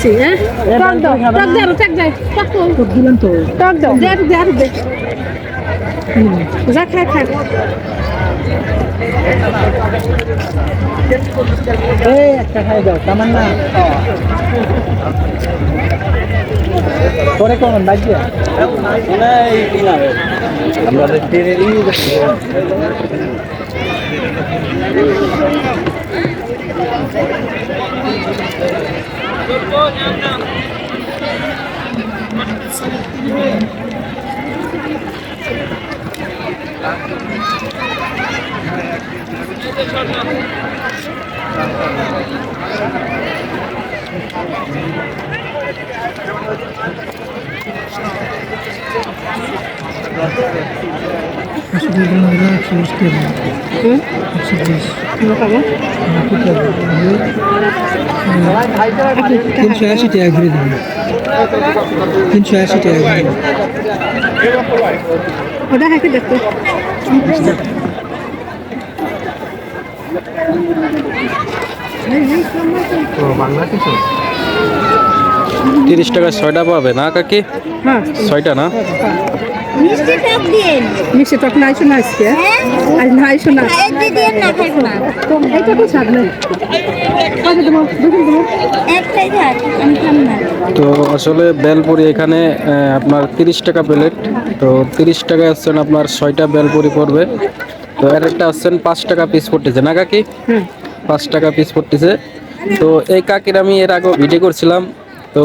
দিচ্ছি হ্যাঁ? টক দাও টক দাও টক দাও টক দাও। তো। টক দাও দে দে আর দে। যা খা খা। এই একটা খাই দাও তামান না পরে কমন বাজিয়ে তিনশো আশি টাকা ঘুরে দেবেন তিনশো আশি টাকা। ওটা হাঁকে দেখো। তিরিশ টাকা ছয়টা পাবে না কাকি? হ্যাঁ। ছয়টা না? মিষ্টি টক দিন মিষ্টি টক নাই শোনা আজকে? আজ নাই শোনা। একদি দিন না না তো এইটা তো ছাড় নেই। কয়টা দেবো দুদিন দেবো একটাই থাক আমি খাম না। তো আসলে বেলপুরি এখানে আপনার তিরিশ টাকা প্লেট। তো তিরিশ টাকায় আসছেন আপনার ছয়টা বেলপুরি পড়বে। তো এর একটা আসছেন পাঁচ টাকা পিস পড়তেছে। না কাকি? হ্যাঁ পাঁচ টাকা পিস পড়তেছে। তো এই কাকির আমি এর আগে ভিডিও করছিলাম। তো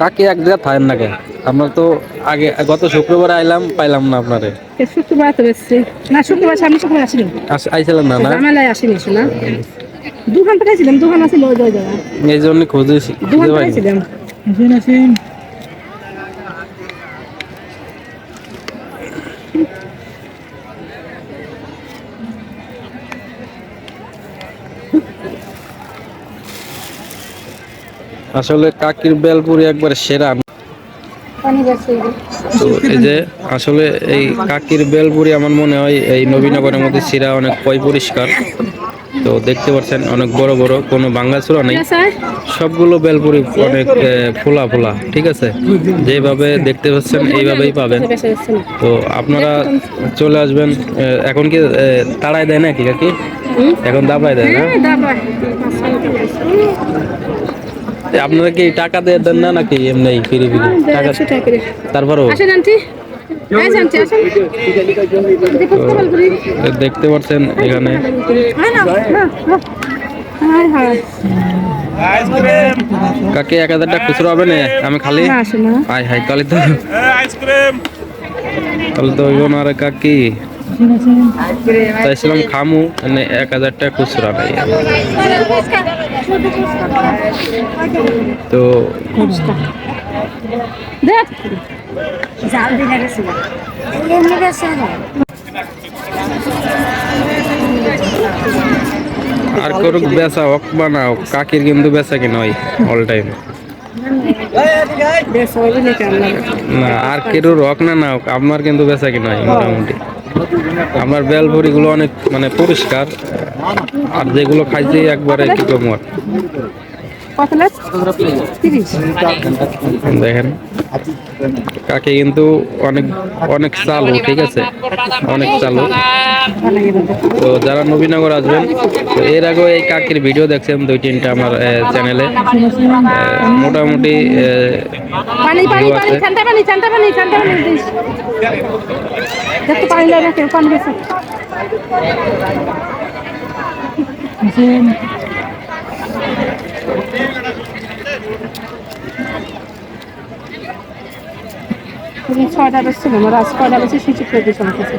কাকি এক জায়গা থাকেন না কেন? আপনার তো আগে গত শুক্রবার আইলাম পাইলাম না আপনারে। শুক্রবার তো বেশি। না শুক্রবার সামনে শুক্রবার আইছিলেন না না? জামালায় আসিনি শোনা দোকান পাঠাইছিলাম দোকান আছে ওই ওই জায়গা এই জন্য খুঁজেছি দোকান খুঁজে পাঠাইছিলাম। আসেন আসেন আসলে কাকির বেলপুরি একবার সেরা। তো এই যে আসলে এই কাকির বেলপুরি আমার মনে হয় এই নবীনগরের মধ্যে সিরা অনেক পয় পরিষ্কার। তো দেখতে পাচ্ছেন অনেক বড় বড় কোনো বাঙ্গাচুরা নেই। সবগুলো বেলপুরি অনেক ফোলা ফোলা ঠিক আছে? যেভাবে দেখতে পাচ্ছেন এইভাবেই পাবেন। বেশি বেশি না তো আপনারা চলে আসবেন এখন কি তাড়ায় দেয় নাকি কাকি? এখন দাবায় দেয় না হ্যাঁ দাবাই আপনারা কি টাকা দিয়ে দেন না নাকি এমনি ফিরি ফিরি? টাকা তারপরও? দেখতে পাচ্ছেন এখানে। হ্যাঁ হায় হায়। কাকে এক হাজার টাকা খুচরো হবে না? আমি খালি হাই হাই তাহলে তো তাহলে তো হইব না কাকি। চাইছিলাম খামু মানে এক হাজার টাকা খুচরা নাই তো দেখ। জাল দিনে গেছিল এমনি গেছে আর করুক বেচা হোক বা না হোক কাকির কিন্তু বেচা কিনা হয় অল টাইম না আর কেরুর হোক না না হোক আপনার কিন্তু বেচা কিনা হয় মোটামুটি। আপনার বেলভরিগুলো অনেক মানে পরিষ্কার আর যেগুলো খাইছে একবারে কি কম আর। কত লাখ তিরিশ। দেখেন কাকে কিন্তু অনেক অনেক চালু ঠিক আছে? অনেক চালু। তো যারা নবীনগর আসবেন তো এর আগেও এই কাকির ভিডিও দেখছেন দুই তিনটা আমার চ্যানেলে। মোটামুটি পানি পানি ভিউ পানি আছে। ঠান্ডা পানি ঠান্ডা পানি ঠান্ডা পানি দিস দেখতে পানি লাগে না কেউ পানি গেছে আসেন তুমি ছয়টা বেশি না রাত ছয়টা বেশি সুযোগ করে দিয়েছে আমার কাছে